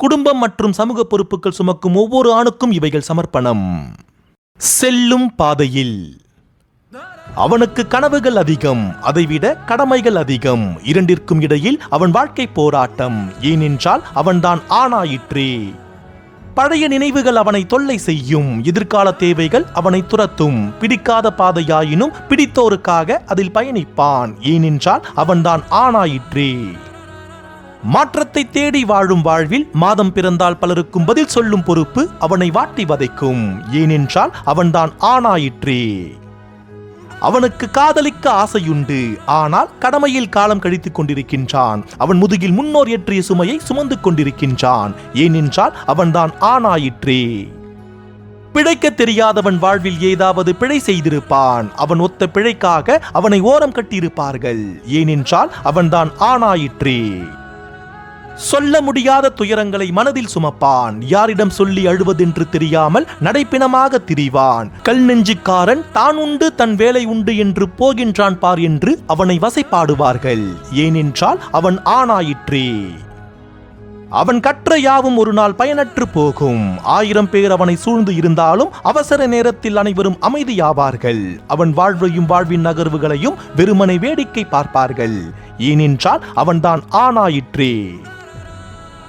குடும்பம் மற்றும் சமூக பொறுப்புகள் சுமக்கும் ஒவ்வொரு ஆணுக்கும் இவைகள் சமர்ப்பணம். செல்லும் பாதையில். அவனுக்கு கனவுகள் அதிகம் அதைவிட கடமைகள் அதிகம். இரண்டிற்கும் இடையில் அவன் வாழ்க்கை போராட்டம். ஏனென்றால் அவன்தான் ஆணாயிற்றே. பழைய நினைவுகள் அவனை தொல்லை செய்யும். எதிர்கால தேவைகள் அவனை துரத்தும். பிடிக்காத பாதையாயினும் பிடித்தோருக்காக அதில் பயணிப்பான். ஏனென்றால் அவன்தான் ஆணாயிற்றே. மாற்றத்தை தேடி வாழும் வாழ்வில் மாதம் பிறந்தால் பலருக்கும் பதில் சொல்லும் பொறுப்பு அவனை வாட்டி வதைக்கும். ஏனென்றால் அவன்தான் ஆணாயிற்றே. அவனுக்கு காதலிக்க ஆசையுண்டு. ஆனால் கடமையில் காலம் கழித்துக் கொண்டிருக்கின்றான். அவன் முதுகில் முன்னோர் ஏற்றிய சுமையை சுமந்து கொண்டிருக்கின்றான். ஏனென்றால் அவன்தான் ஆணாயிற்றே. பிழைக்க தெரியாதவன் வாழ்வில் ஏதாவது பிழை செய்திருப்பான். அவன் ஒத்த பிழைக்காக அவனை ஓரம் கட்டியிருப்பார்கள். ஏனென்றால் அவன்தான் ஆணாயிற்றே. சொல்ல முடியாத துயரங்களை மனதில் சுமப்பான். யாரிடம் சொல்லி அழுவதென்று தெரியாமல் நடைப்பிணமாக திரிவான். கல் நெஞ்சுக்காரன் தான் உண்டு தன் வேலை உண்டு என்று போகின்றான் பார் என்று அவனை வசைப்பாடுவார்கள். ஏனென்றால் அவன் ஆணாயிற்றே. அவன் கற்ற யாவும் ஒரு நாள் பயனற்று போகும். ஆயிரம் பேர் அவனை சூழ்ந்து இருந்தாலும் அவசர நேரத்தில் அனைவரும் அமைதியாவார்கள். அவன் வாழ்வையும் வாழ்வின் நகர்வுகளையும் வெறுமனை வேடிக்கை பார்ப்பார்கள். ஏனென்றால் அவன்தான் ஆணாயிற்றே.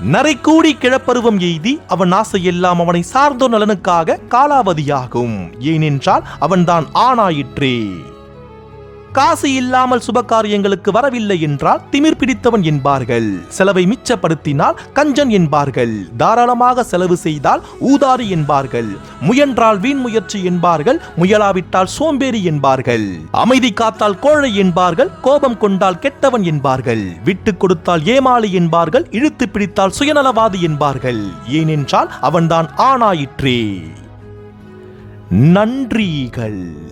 நரைக்கூடி கிழப்பருவம் எய்தி அவன் ஆசையெல்லாம் அவனை சார்ந்தோர் நலனுக்காக காலாவதியாகும். ஏனென்றால் அவன்தான் ஆணாயிற்றே. காசு இல்லாமல் சுபகாரியங்களுக்கு வரவில்லை என்றால் திமிர் பிடித்தவன் என்பார்கள். செலவை மிச்சப்படுத்தினால் கஞ்சன் என்பார்கள். தாராளமாக செலவு செய்தால் ஊதாரி என்பார்கள். முயன்றால் வீண் முயற்சி என்பார்கள். முயலாவிட்டால் சோம்பேறி என்பார்கள். அமைதி காத்தால் கோழை என்பார்கள். கோபம் கொண்டால் கெட்டவன் என்பார்கள். விட்டு கொடுத்தால் ஏமாளி என்பார்கள். இழுத்து பிடித்தால் சுயநலவாதி என்பார்கள். ஏனென்றால் அவன்தான் ஆணாயிற்றே. நன்றிகள்.